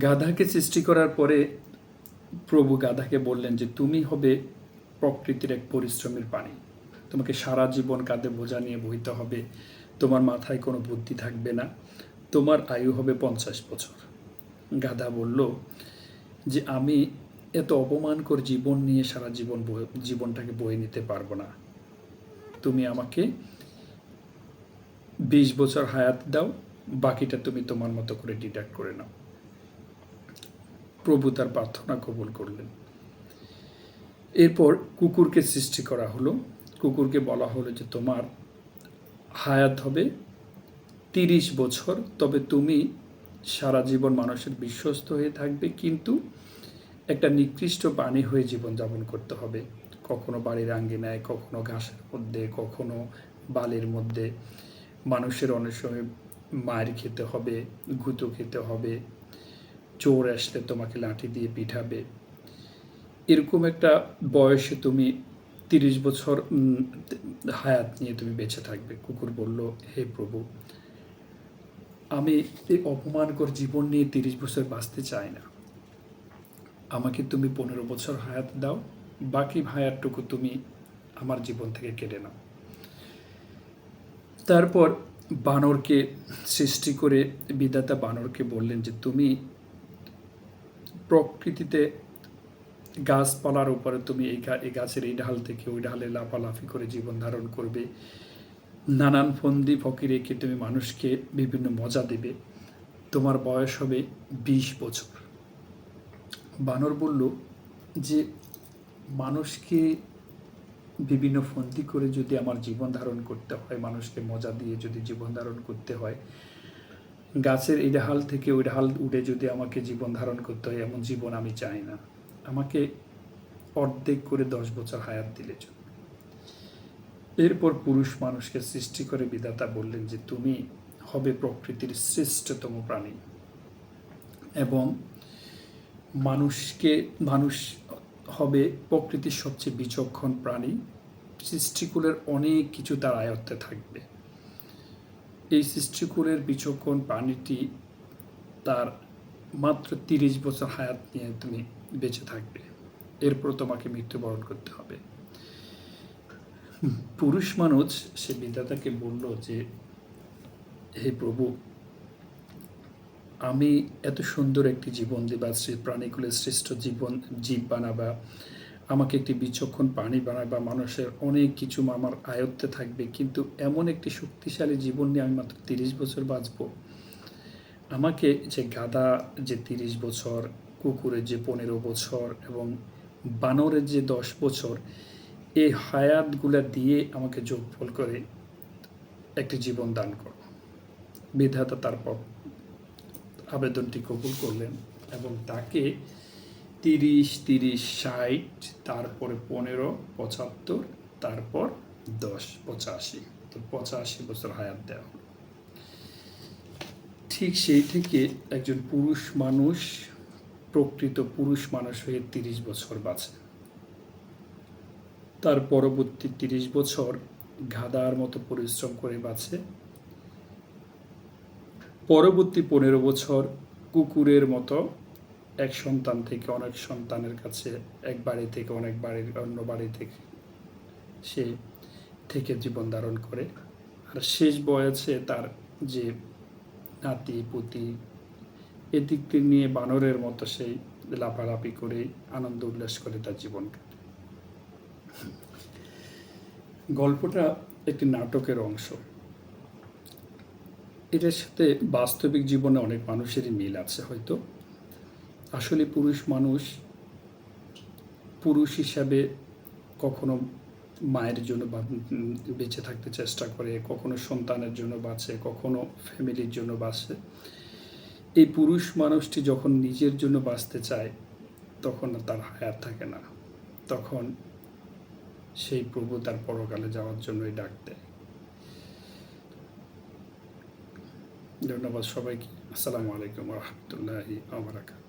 গাধাকে সৃষ্টি করার পরে প্রভু গাধাকে বললেন যে, তুমি হবে প্রকৃতির এক পরিশ্রমের পানি। তোমাকে সারা জীবন কাঁধে বোঝা নিয়ে বইতে হবে। তোমার মাথায় কোনো বুদ্ধি থাকবে না। তোমার আয়ু হবে পঞ্চাশ বছর। গাধা বলল, যে আমি এত অপমানকর জীবন নিয়ে সারা জীবন জীবনটাকে বয়ে নিতে পারব না। তুমি আমাকে বিশ বছর হায়াত দাও, বাকিটা তুমি তোমার মতো করে ডিডাক্ট করে নাও। প্রভু তার প্রার্থনা কবুল করলেন। এরপর কুকুরকে সৃষ্টি করা হলো। কুকুরকে বলা হলো যে, তোমার হায়াত হবে তিরিশ বছর, তবে তুমি সারা জীবন মানুষের বিশ্বস্ত হয়ে থাকবে, কিন্তু একটা নিকৃষ্ট প্রাণী হয়ে জীবনযাপন করতে হবে। কখনো বাড়ির আঙ্গিনায়, কখনো ঘাসের মধ্যে, কখনো বালির মধ্যে। মানুষের অনেক সময় মায়ের খেতে হবে গুঁতো খেতে হবে চোর আসলে তোমাকে লাঠি দিয়ে পিঠাবে। এরকম একটা বয়সে তুমি তিরিশ বছর হায়াত নিয়ে তুমি বেঁচে থাকবে। কুকুর বলল, হে প্রভু, আমি এই অপমানকর জীবন নিয়ে তিরিশ বছর বাঁচতে চাই না। আমাকে তুমি পনেরো বছর হায়াত দাও, বাকি হায়াতটুকু তুমি আমার জীবন থেকে কেটে নাও। তারপর বানরকে সৃষ্টি করে বিধাতা বানরকে বললেন যে, তুমি প্রকৃতিতে গাছপালার উপরে তুমি এই এই গাছের এই ঢাল থেকে ওই ঢালে লাফালাফি করে জীবন ধারণ করবে। নানান ফন্দি ফকির এঁকে তুমি মানুষকে বিভিন্ন মজা দেবে। তোমার বয়স হবে বিশ বছর। বানর বলল যে, মানুষকে বিভিন্ন ফন্দি করে যদি আমার জীবন ধারণ করতে হয়, মানুষকে মজা দিয়ে যদি জীবন ধারণ করতে হয় গাছের এই ঢাল থেকে ওই ঢাল উঠে যদি আমাকে জীবন ধারণ করতে হয়, এমন জীবন আমি চাই না। আমাকে অর্ধেক করে দশ বছর হায়াত দিলে এরপর পুরুষ মানুষকে সৃষ্টি করে বিধাতা বললেন যে, তুমি হবে প্রকৃতির শ্রেষ্ঠতম প্রাণী। এবং মানুষকে, মানুষ হবে প্রকৃতির সবচেয়ে বিচক্ষণ প্রাণী। সৃষ্টিকুলের অনেক কিছু তার আয়ত্তে থাকবে। এই সৃষ্টিকুলের বিচক্ষণ প্রাণীটি তার মাত্র তিরিশ বছর হায়াত নিয়ে তুমি বেঁচে থাকবে। এরপর তোমাকে মৃত্যুবরণ করতে হবে। পুরুষ মানুষ, সে বিধাতাকে বলল যে, হে প্রভু, আমি এত সুন্দর একটি জীবন দিবা প্রাণীকুলের শ্রেষ্ঠ জীবন জীব বানাবা আমাকে একটি বিচক্ষণ প্রাণী বানাবা মানুষের অনেক কিছু আমার আয়ত্তে থাকবে, কিন্তু এমন একটি শক্তিশালী জীবন নিয়ে আমি মাত্র তিরিশ বছর বাঁচবো? আমাকে যে গাদা, যে তিরিশ বছর, কুকুরের যে পনেরো বছর এবং বানরের যে দশ বছর এই হায়াতগুলা দিয়ে আমাকে যোগফল করে একটি জীবন দান করো। বিধাতা তারপর আবেদনটি কবুল করলেন এবং তাকে তিরিশ তিরিশ, ষাট, তারপরে পনেরো, পঁচাত্তর, তারপর দশ, পঁচাশি। তো পঁচাশি বছর হায়াত দেওয়া হলো। ঠিক সেই থেকে একজন পুরুষ মানুষ, প্রকৃত পুরুষ মানুষ হয়ে তিরিশ বছর বাঁচে। তার পরবর্তী তিরিশ বছর গাদার মতো পরিশ্রম করে বাঁচে। পরবর্তী পনেরো বছর কুকুরের মতো এক সন্তান থেকে অনেক সন্তানের কাছে এক বাড়ি থেকে অনেক বাড়ির অন্য বাড়ি থেকে সে থেকে জীবন ধারণ করে। আর শেষ বয়সে তার যে নাতি, পুতি এদিক নিয়ে বানরের মতো সেই লাফালাফি করে, আনন্দ উল্লাস করে তার জীবন কাটে। গল্পটা একটি নাটকের অংশ। এটার সাথে বাস্তবিক জীবনে অনেক মানুষেরই মিল আছে হয়তো। আসলে পুরুষ মানুষ পুরুষ হিসাবে কখনো মায়ের জন্য বেঁচে থাকতে চেষ্টা করে, কখনো সন্তানের জন্য বাঁচে, কখনো ফ্যামিলির জন্য বাঁচে। এই পুরুষ মানুষটি যখন নিজের জন্য বাঁচতে চায়, তখন তার হায়াত থাকে না। তখন সেই প্রভু তার পরকালে যাওয়ার জন্যই ডাক দেয়। ধন্যবাদ সবাইকে। আসসালামু আলাইকুম রহমতুল্লাহি আবরাকাত